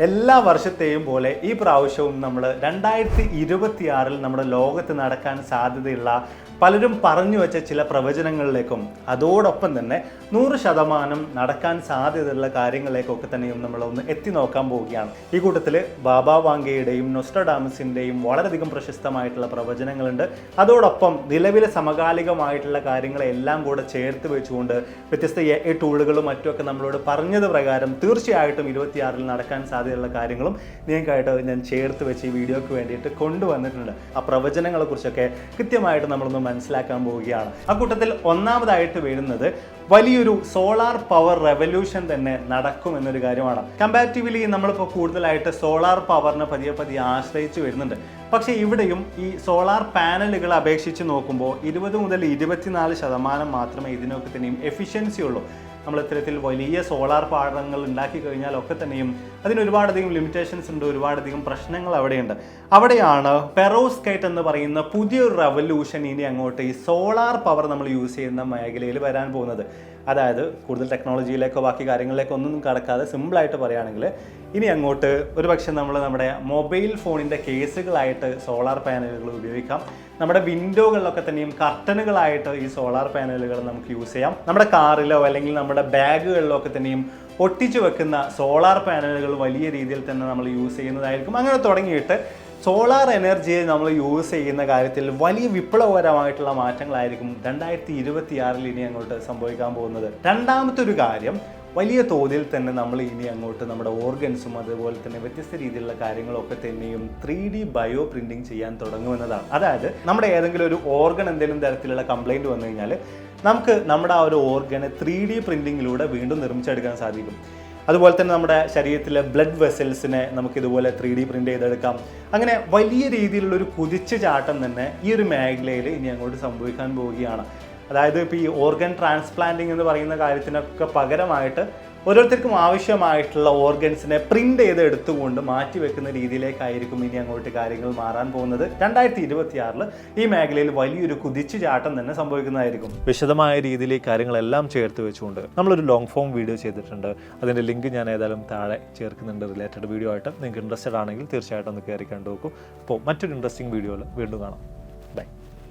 എല്ലാ വർഷത്തെയും പോലെ ഈ പ്രാവശ്യവും നമ്മൾ രണ്ടായിരത്തി ഇരുപത്തിയാറിൽ നമ്മുടെ ലോകത്ത് നടക്കാൻ സാധ്യതയുള്ള പലരും പറഞ്ഞു വെച്ച ചില പ്രവചനങ്ങളിലേക്കും അതോടൊപ്പം തന്നെ നൂറ് ശതമാനം നടക്കാൻ സാധ്യതയുള്ള കാര്യങ്ങളിലേക്കൊക്കെ തന്നെയും നമ്മൾ ഒന്ന് എത്തി നോക്കാൻ പോവുകയാണ്. ഈ കൂട്ടത്തിൽ ബാബ വാങ്കയുടെയും നൊസ്റ്റഡാമസിന്റെയും വളരെയധികം പ്രശസ്തമായിട്ടുള്ള പ്രവചനങ്ങളുണ്ട്. അതോടൊപ്പം നിലവിലെ സമകാലികമായിട്ടുള്ള കാര്യങ്ങളെല്ലാം കൂടെ ചേർത്ത് വെച്ചുകൊണ്ട് വ്യത്യസ്ത എ ടൂളുകളും മറ്റുമൊക്കെ നമ്മളോട് പറഞ്ഞത് പ്രകാരം തീർച്ചയായിട്ടും ഇരുപത്തിയാറിൽ നടക്കാൻ സാധ്യതയുള്ള കാര്യങ്ങളും നിങ്ങൾക്കായിട്ട് ഞാൻ ചേർത്ത് വെച്ച് ഈ വീഡിയോക്ക് വേണ്ടിയിട്ട് കൊണ്ടുവന്നിട്ടുണ്ട്. ആ പ്രവചനങ്ങളെക്കുറിച്ചൊക്കെ കൃത്യമായിട്ട് നമ്മളൊന്ന് മനസ്സിലാക്കാൻ പോവുകയാണ്. ആ കൂട്ടത്തിൽ ഒന്നാമതായിട്ട് വരുന്നത് വലിയൊരു സോളാർ പവർ റെവല്യൂഷൻ തന്നെ നടക്കും എന്നൊരു കാര്യമാണ്. കമ്പാരിറ്റീവ്ലി നമ്മളിപ്പോൾ കൂടുതലായിട്ട് സോളാർ പവറിനെ പതിയെ പതിയെ ആശ്രയിച്ച് വരുന്നുണ്ട്. പക്ഷേ ഇവിടെയും ഈ സോളാർ പാനലുകൾ അപേക്ഷിച്ച് നോക്കുമ്പോൾ ഇരുപത് മുതൽ ഇരുപത്തിനാല് ശതമാനം മാത്രമേ ഇതിനൊക്കെ തന്നെയും എഫിഷ്യൻസി ഉള്ളൂ. നമ്മൾ ഇത്തരത്തിൽ വലിയ സോളാർ പാടങ്ങൾ ഉണ്ടാക്കി കഴിഞ്ഞാൽ ഒക്കെ തന്നെയും അതിന് ഒരുപാടധികം ലിമിറ്റേഷൻസ് ഉണ്ട് ഒരുപാടധികം പ്രശ്നങ്ങൾ അവിടെയുണ്ട്. അവിടെയാണ് പെറോസ്കൈറ്റ് എന്ന് പറയുന്ന പുതിയൊരു റവല്യൂഷൻ ഇനി അങ്ങോട്ട് ഈ സോളാർ പവർ നമ്മൾ യൂസ് ചെയ്യുന്ന മേഖലയിൽ വരാൻ പോകുന്നത്. അതായത് കൂടുതൽ ടെക്നോളജിയിലേക്കോ ബാക്കി കാര്യങ്ങളിലേക്കോ ഒന്നും കടക്കാതെ സിമ്പിളായിട്ട് പറയുകയാണെങ്കിൽ ഇനി അങ്ങോട്ട് ഒരു പക്ഷേ നമ്മൾ നമ്മുടെ മൊബൈൽ ഫോണിന്റെ കേസുകളായിട്ട് സോളാർ പാനലുകൾ ഉപയോഗിക്കാം. നമ്മുടെ വിൻഡോകളിലൊക്കെ തന്നെയും കർട്ടനുകളായിട്ട് ഈ സോളാർ പാനലുകൾ നമുക്ക് യൂസ് ചെയ്യാം. നമ്മുടെ കാറിലോ അല്ലെങ്കിൽ നമ്മുടെ ബാഗുകളിലോ ഒക്കെ തന്നെയും ഒട്ടിച്ചു വെക്കുന്ന സോളാർ പാനലുകൾ വലിയ രീതിയിൽ തന്നെ നമ്മൾ യൂസ് ചെയ്യുന്നതായിരിക്കും. അങ്ങനെ തുടങ്ങിയിട്ട് സോളാർ എനർജിയെ നമ്മൾ യൂസ് ചെയ്യുന്ന കാര്യത്തിൽ വലിയ വിപ്ലവകരമായിട്ടുള്ള മാറ്റങ്ങളായിരിക്കും രണ്ടായിരത്തി ഇരുപത്തിയാറിൽ ഇനി അങ്ങോട്ട് സംഭവിക്കാൻ പോകുന്നത്. രണ്ടാമത്തെ ഒരു കാര്യം വലിയ തോതിൽ തന്നെ നമ്മൾ ഇനി അങ്ങോട്ട് നമ്മുടെ ഓർഗൻസും അതുപോലെ തന്നെ വ്യത്യസ്ത രീതിയിലുള്ള കാര്യങ്ങളൊക്കെ തന്നെയും ത്രീ ഡി ബയോ പ്രിന്റിങ് ചെയ്യാൻ തുടങ്ങുമെന്നതാണ്. അതായത് നമ്മുടെ ഏതെങ്കിലും ഒരു ഓർഗൻ എന്തെങ്കിലും തരത്തിലുള്ള കംപ്ലൈന്റ് വന്നു കഴിഞ്ഞാൽ നമുക്ക് നമ്മുടെ ആ ഒരു ഓർഗനെ ത്രീ ഡി പ്രിന്റിങ്ങിലൂടെ വീണ്ടും നിർമ്മിച്ചെടുക്കാൻ സാധിക്കും. അതുപോലെ തന്നെ നമ്മുടെ ശരീരത്തിലെ ബ്ലഡ് വെസൽസിനെ നമുക്ക് ഇതുപോലെ ത്രീ ഡി പ്രിന്റ് ചെയ്തെടുക്കാം. അങ്ങനെ വലിയ രീതിയിലുള്ള ഒരു കുതിച്ചു ചാട്ടം തന്നെ ഈ ഒരു മേഖലയിൽ ഇനി അങ്ങോട്ട് സംഭവിക്കാൻ പോവുകയാണ്. അതായത് ഇപ്പോൾ ഈ ഓർഗൻ ട്രാൻസ്പ്ലാന്റിംഗ് എന്ന് പറയുന്ന കാര്യത്തിനൊക്കെ പകരമായിട്ട് ഓരോരുത്തർക്കും ആവശ്യമായിട്ടുള്ള ഓർഗൻസിനെ പ്രിന്റ് ചെയ്ത് എടുത്തുകൊണ്ട് മാറ്റി വെക്കുന്ന രീതിയിലേക്കായിരിക്കും ഇനി അങ്ങോട്ട് കാര്യങ്ങൾ മാറാൻ പോകുന്നത്. രണ്ടായിരത്തി ഇരുപത്തിയാറിൽ ഈ മേഖലയിൽ വലിയൊരു കുതിച്ചു ചാട്ടം തന്നെ സംഭവിക്കുന്നതായിരിക്കും. വിശദമായ രീതിയിൽ ഈ കാര്യങ്ങളെല്ലാം ചേർത്ത് വെച്ചുകൊണ്ട് നമ്മളൊരു ലോങ് ഫോം വീഡിയോ ചെയ്തിട്ടുണ്ട്. അതിന്റെ ലിങ്ക് ഞാൻ ഏതായാലും താഴെ ചേർക്കുന്നുണ്ട് റിലേറ്റഡ് വീഡിയോ ആയിട്ട്. നിങ്ങൾക്ക് ഇൻട്രസ്റ്റഡ് ആണെങ്കിൽ തീർച്ചയായിട്ടും ഒന്ന് കയറി കണ്ടു നോക്കും അപ്പോൾ മറ്റൊരു ഇൻട്രസ്റ്റിംഗ് വീഡിയോയിൽ വീണ്ടും കാണാം.